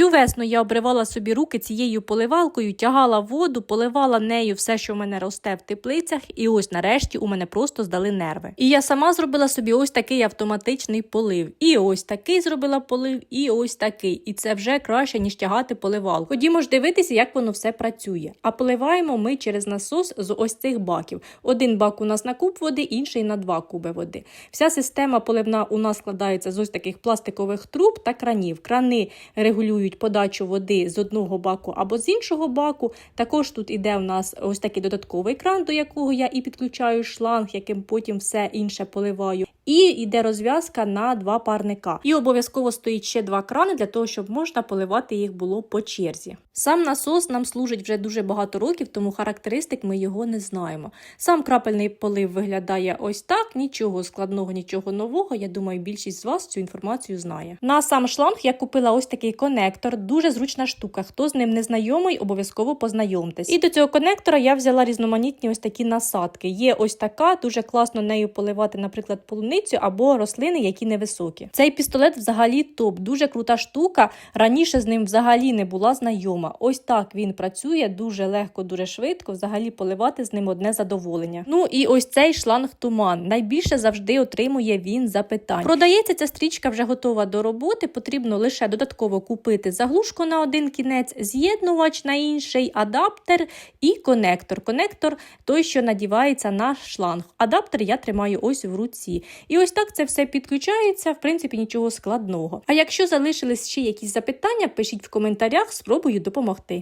Всю весну я обривала собі руки цією поливалкою, тягала воду, поливала нею все, що в мене росте в теплицях, і ось нарешті у мене просто здали нерви. І я сама зробила собі ось такий автоматичний полив. І ось такий зробила полив, і ось такий. І це вже краще, ніж тягати поливалку. Ходімо ж дивитися, як воно все працює. А поливаємо ми через насос з ось цих баків. Один бак у нас на куб води, інший на два куби води. Вся система поливна у нас складається з ось таких пластикових труб та кранів. Крани регулюють подачу води з одного баку або з іншого баку. Також тут іде у нас ось такий додатковий кран, до якого я і підключаю шланг, яким потім все інше поливаю. І йде розв'язка на два парника. І обов'язково стоїть ще два крани для того, щоб можна поливати їх було по черзі. Сам насос нам служить вже дуже багато років, тому характеристик ми його не знаємо. Сам крапельний полив виглядає ось так, нічого складного, нічого нового. Я думаю, більшість з вас цю інформацію знає. На сам шланг я купила ось такий конектор, дуже зручна штука. Хто з ним не знайомий, обов'язково познайомтесь. І до цього конектора я взяла різноманітні ось такі насадки. Є ось така, дуже класно нею поливати, наприклад, полуницю або рослини, які невисокі. Цей пістолет взагалі топ, дуже крута штука. Раніше з ним взагалі не була знайома. Ось так він працює дуже легко, дуже швидко. Взагалі поливати з ним одне задоволення. Ну і ось цей шланг туман. Найбільше завжди отримує він запитань. Продається ця стрічка вже готова до роботи. Потрібно лише додатково купити заглушку на один кінець, з'єднувач на інший, адаптер і конектор. Конектор той, що надівається на шланг. Адаптер я тримаю ось в руці. І ось так це все підключається. В принципі, нічого складного. А якщо залишились ще якісь запитання, пишіть в коментарях, спробую допомогти.